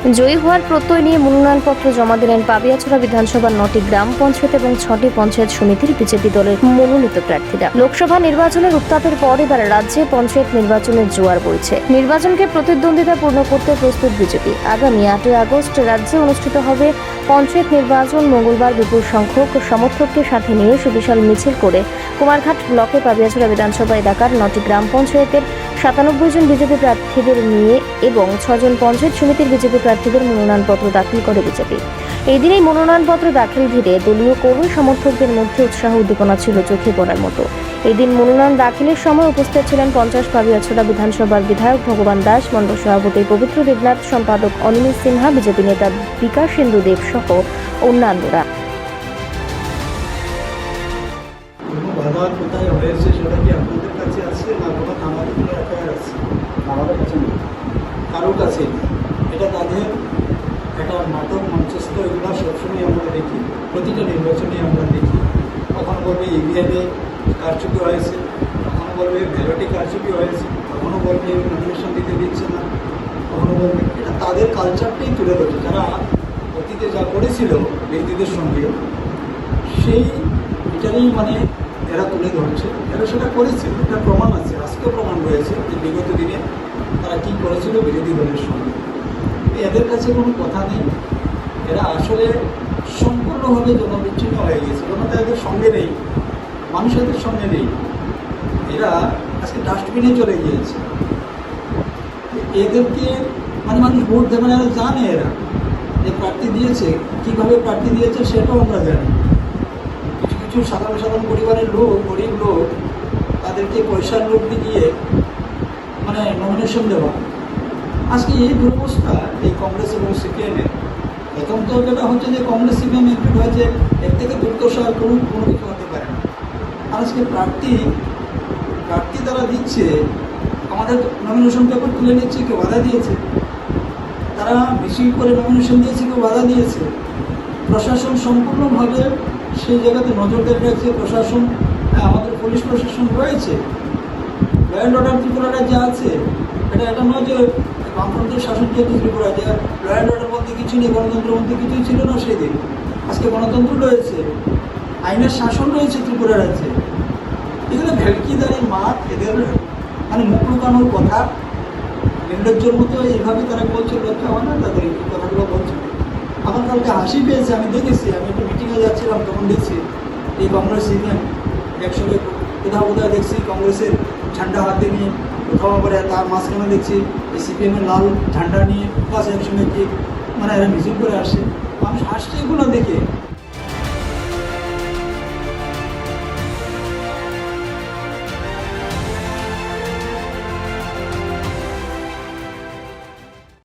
জয়ী হওয়ার প্রত্যয় নিয়ে মনোনয়নপত্র জমা দিলেন পাবিয়াছড়া বিধানসভার নটি গ্রাম পঞ্চায়েত এবং ছটি পঞ্চায়েত সমিতির বিজেপি দলের মনোনীত প্রার্থীরা। লোকসভা নির্বাচনের উত্তাপের পর এবার রাজ্যে পঞ্চায়েত নির্বাচনের জোয়ার বইছে। নির্বাচনকে প্রতিদ্বন্দ্বিতা পূর্ণ করতে প্রস্তুত বিজেপি। আগামী আটই আগস্ট রাজ্যে অনুষ্ঠিত হবে পঞ্চায়েত নির্বাচন। মঙ্গলবার বিপুল সংখ্যক সমর্থককে সাথে নিয়ে সুবিশাল মিছিল করে কুমারঘাট ব্লকে পাবিয়াছড়া বিধানসভা এলাকার নটি গ্রাম পঞ্চায়েতের সাতানব্বই জন বিজেপি প্রার্থীদের নিয়ে এবং ছজন পঞ্চায়েত সমিতির বিজেপি প্রার্থীদের মনোনয়নপত্র দাখিল করে বিজেপি। এই দিনেই মনোনয়নপত্র দাখিল ঘিরে দলীয় কর্মী সমর্থকদের মধ্যে উৎসাহ উদ্দীপনা ছিল চোখে পড়ার মতো। এই দিন মনোনয়ন দাখিলের সময় উপস্থিত ছিলেন পঞ্চাশ পাবিয়াছড়া বিধানসভার বিধায়ক ভগবান দাস, মণ্ডল সভাপতি পবিত্র দেবনাথ, সম্পাদক অনিমেষ সিনহা, বিজেপি নেতা বিকাশ দেব সহ অন্যান্যরা। হয়েছে সেটা কি আপনাদের কাছে আছে না কোনো আমাদের কোনো এফআইআর আছে? আমাদের কাছে নেই। কারোর কাছে এটা তাদের একটা নাটক মঞ্চস্থ এগুলো সবসময় আমরা দেখি। প্রতিটা নির্বাচনে আমরা দেখি। কখনো বলবে ইভিএমে কারচুপি হয়েছে কখনো বলবে ব্যালটে কারচুপি হয়েছে কখনো বলবে নমিনেশন দিতে দিচ্ছে না। কখনো বলবে এটা তাদের কালচারটাই তুলে ধরছে। যারা অতীতে যা করেছিল ব্যক্তিদের সঙ্গে সেই এটারই মানে এরা তুলে ধরছে, এরা সেটা করেছে, এটা প্রমাণ আছে, আজকেও প্রমাণ রয়েছে যে বিগত দিনে তারা কী করেছিল বিরোধী দলের সঙ্গে। এদের কাছে কোনো কথা নেই। এরা আসলে সম্পূর্ণভাবে জনবিচ্ছিন্ন হয়ে গেছে, জনতা এদের সঙ্গে নেই, মানুষ এদের সঙ্গে নেই। এরা আজকে ডাস্টবিনে চলে গিয়েছে। এদেরকে মানে মানুষ ভোট দেবে না জানে এরা। যে প্রার্থী দিয়েছে, কীভাবে প্রার্থী দিয়েছে সেটাও আমরা জানি। কিছু সাধারণ সাধারণ পরিবারের লোক, গরিব লোক, তাদেরকে পয়সার লোক দিয়ে মানে নমিনেশন দেওয়া। আজকে এই দুরবস্থা এই কংগ্রেস এবং সিপিএমের প্রথম তো যেটা হচ্ছে যে কংগ্রেস, সিপিএম একটু হয়েছে এর থেকে দুর্দশা কোনো কোনো কিছু হতে পারে না। আর আজকে প্রার্থী প্রার্থী তারা দিচ্ছে, আমাদের নমিনেশন পেপার তুলে নিচ্ছে, কেউ বাধা দিয়েছে। তারা বেশি করে নমিনেশন দিয়েছে, কেউ বাধা দিয়েছে। প্রশাসন সম্পূর্ণভাবে সেই জায়গাতে নজরদারি রাখছে প্রশাসন হ্যাঁ, আমাদের পুলিশ প্রশাসন রয়েছে। ল অ্যান্ড অর্ডার ত্রিপুরা রাজ্যে আছে। এটা এটা নয় যে বামফ্রন্টের শাসন যেহেতু ত্রিপুরা যে ল অ্যান্ড অর্ডার বলতে কিছু নেই গণতন্ত্রের মধ্যে কিছুই ছিল না সেই দিন। আজকে গণতন্ত্র রয়েছে আইনের শাসন রয়েছে ত্রিপুরা রাজ্যে। এগুলো ভেলকিদারি মাঠ এদের মানে মুখ লুকানোর কথা নির্লজ্জর মতো এইভাবে তারা বলছে লজ্জা হয় না তাদের কথাগুলো বলছে। আমার কালকে হাসি পেয়েছে আমি দেখেছি আমি একটু মিটিংয়ে যাচ্ছিলাম তখন দেখছি এই কংগ্রেস ইউনিয়ন একসঙ্গে কোথাও কোথাও দেখছি কংগ্রেসের ঝান্ডা হাতে নিয়ে কোথাও আবার তার মাঝখানে দেখছি এই সিপিএমের লাল ঝান্ডা নিয়ে বাস একসঙ্গে কি মানে এরা মিছিল করে আসছে। আমি হাসছে এগুলো দেখে